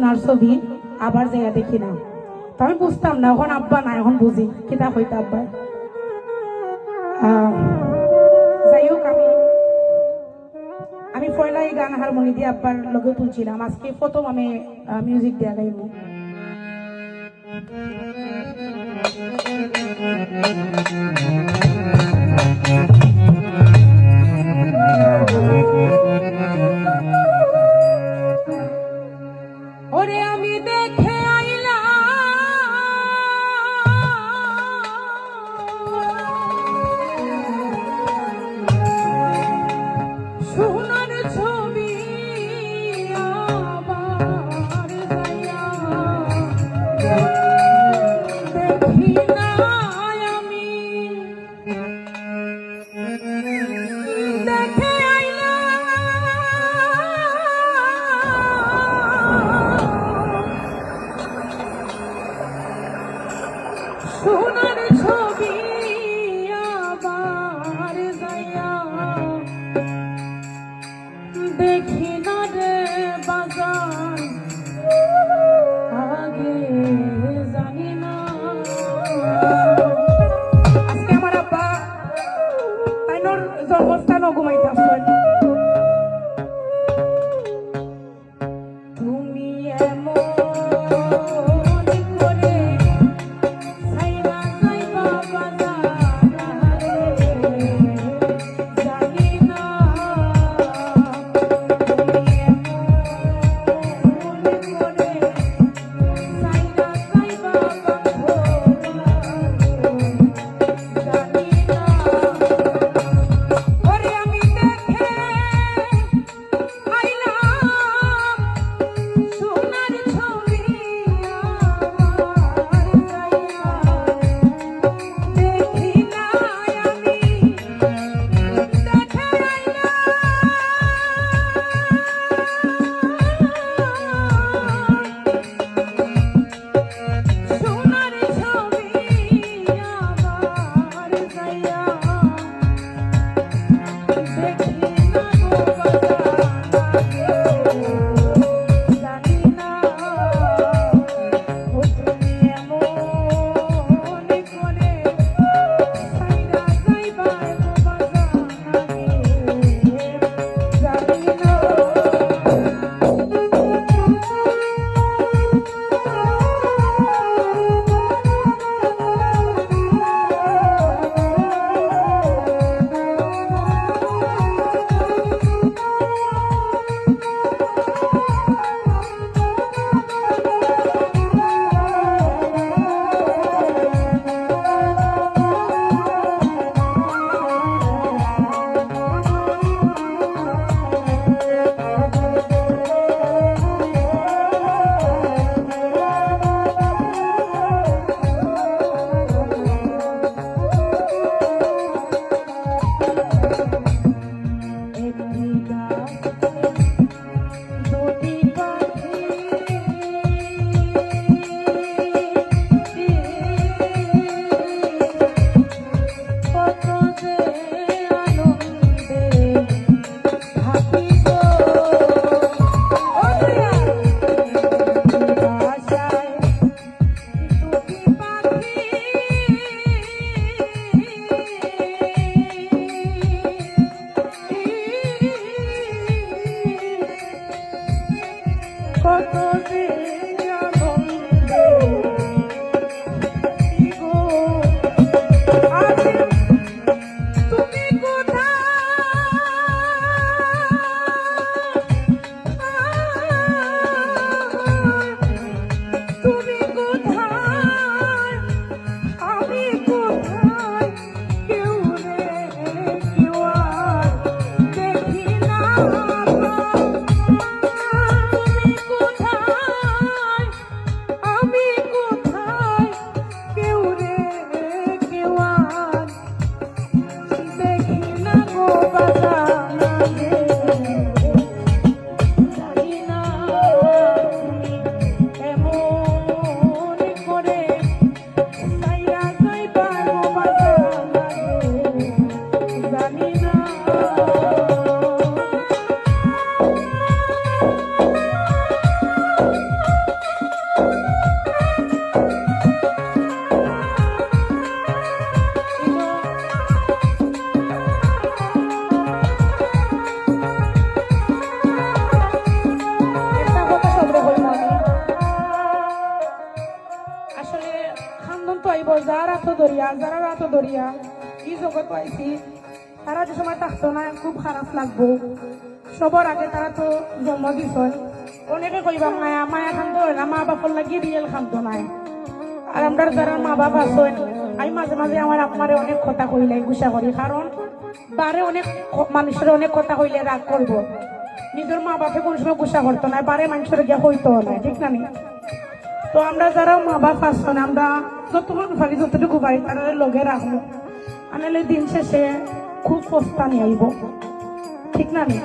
সোনার ছবি আবার জায়গা দেখি না। তো আমি বুঝতাম না, এখন আব্বা না এখন বুঝি। কিতা হইতো আব্বা? যাই হোক, আমি আমি পয়লা এই গান হারমোনি দিয়ে আব্বার লগে তুলছিলাম। আজকে প্রথম আমি মিউজিক দিয়া গাইব। তোদের দরিয়া এই জগৎ আইছি তারা যে সময় থাকতো না, খুব খারাপ লাগবো। সবার আগে তারা তো জন্ম দিছয় অনেকে কইবা মায়া মায়া খান্ত না। মা বাপর লাগি রিয়েল খান্ত নাই। আর আমরা যারা মা বাপ আছেন আমি মাঝে মাঝে আমার আপনারে অনেক কথা কইলে গুসা করি কারণ বারে অনেক মানুষের অনেক কথা কইলে রাগ করব নিজের মা বাপে কোন সময় গুসা করতো না বারে মানুষের গিয়ে হইতো না ঠিক না তো আমরা যারা মা বাপ আসছেন আমরা যতক্ষণ পারি যতটুকু পারি তারা লগে রাখব আনলে দিন শেষে খুব সস্তা নিয়ে আইব ঠিক না নি?